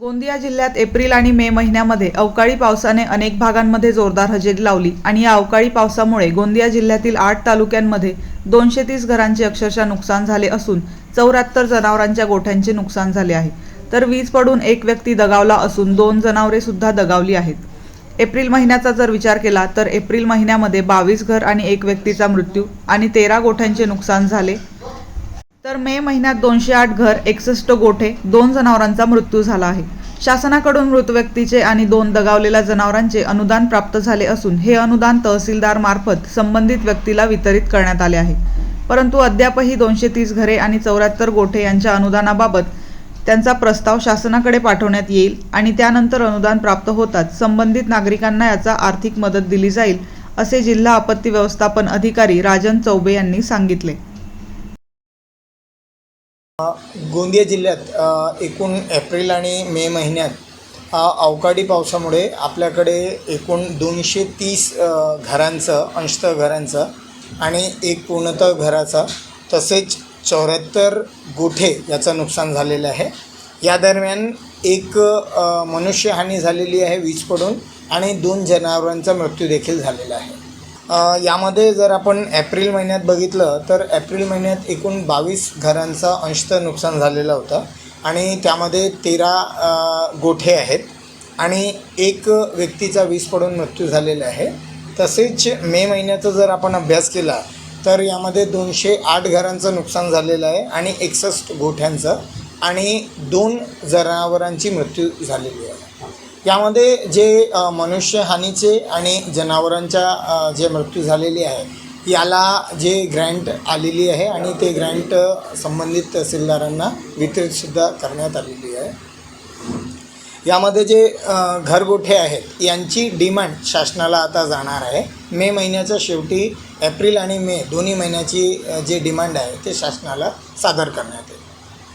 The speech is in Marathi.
गोंदिया जिल्ह्यात एप्रिल आणि मे महिन्यामध्ये अवकाळी पावसाने अनेक भागांमध्ये जोरदार हजेरी लावली आणि या अवकाळी पावसामुळे गोंदिया जिल्ह्यातील आठ तालुक्यांमध्ये दोनशे तीस घरांचे अक्षरशः नुकसान झाले असून चौऱ्याहत्तर जनावरांच्या गोठ्यांचे नुकसान झाले आहे. तर वीज पडून एक व्यक्ती दगावला असून दोन जनावरे सुद्धा दगावली आहेत. एप्रिल महिन्याचा जर विचार केला तर एप्रिल महिन्यामध्ये बावीस घर आणि एक व्यक्तीचा मृत्यू आणि तेरा गोठ्यांचे नुकसान झाले. तर मे महिन्यात दोनशे आठ घर एकसष्ट गोठे दोन जनावरांचा मृत्यू झाला आहे. शासनाकडून मृत व्यक्तीचे आणि दोन दगावलेल्या जनावरांचे अनुदान प्राप्त झाले असून हे अनुदान तहसीलदार मार्फत संबंधित व्यक्तीला वितरित करण्यात आले आहे. परंतु अद्यापही दोनशे तीस घरे आणि चौऱ्याहत्तर गोठे यांच्या अनुदानाबाबत त्यांचा प्रस्ताव शासनाकडे पाठवण्यात येईल आणि त्यानंतर अनुदान प्राप्त होताच संबंधित नागरिकांना याचा आर्थिक मदत दिली जाईल असे जिल्हा आपत्ती व्यवस्थापन अधिकारी राजन चौबे यांनी सांगितले. गोंदिया जिल्ह्यात एकूण एप्रिल आणि मे महिन्यात अवकाळी पावसामुळे आपल्याकडे एकूण दोनशे तीस घरांचं अंशतः घरांचं आणि एक पूर्णतः घराचा तसेच चौऱ्याहत्तर गोठे याचं नुकसान झालेलं आहे. या दरम्यान एक मनुष्यहानी झालेली आहे वीज पडून आणि दोन जनावरांचा मृत्यू देखील झालेला आहे. यामध्ये जर आपण एप्रिल महिन्यात बघितलं तर एप्रिल महिन्यात एकूण बावीस घरांचा अंशतः नुकसान झालेलं होतं. आणि त्यामध्ये तेरा गोठे आहेत आणि एक व्यक्तीचा वीज पडून मृत्यू झालेला आहे. तसेच मे महिन्याचा जर आपण अभ्यास केला तर यामध्ये दोनशे आठ घरांचं नुकसान झालेलं आहे आणि एकसष्ट गोठ्यांचं आणि दोन जनावरांची मृत्यू झालेली आहे. यामध्ये जे मनुष्यहानीचे आणि जनावरांच्या जे मृत्यू झालेली आहे याला जे ग्रँट आलेली आहे आणि ते ग्रँट संबंधित तहसीलदारांना वितरितसुद्धा करण्यात आलेली आहे. यामध्ये जे घरगोठे आहेत यांची डिमांड शासनाला आता जाणार आहे. मे महिन्याच्या शेवटी एप्रिल आणि मे दोन्ही महिन्याची जे डिमांड आहे ते शासनाला सादर करण्यात येईल.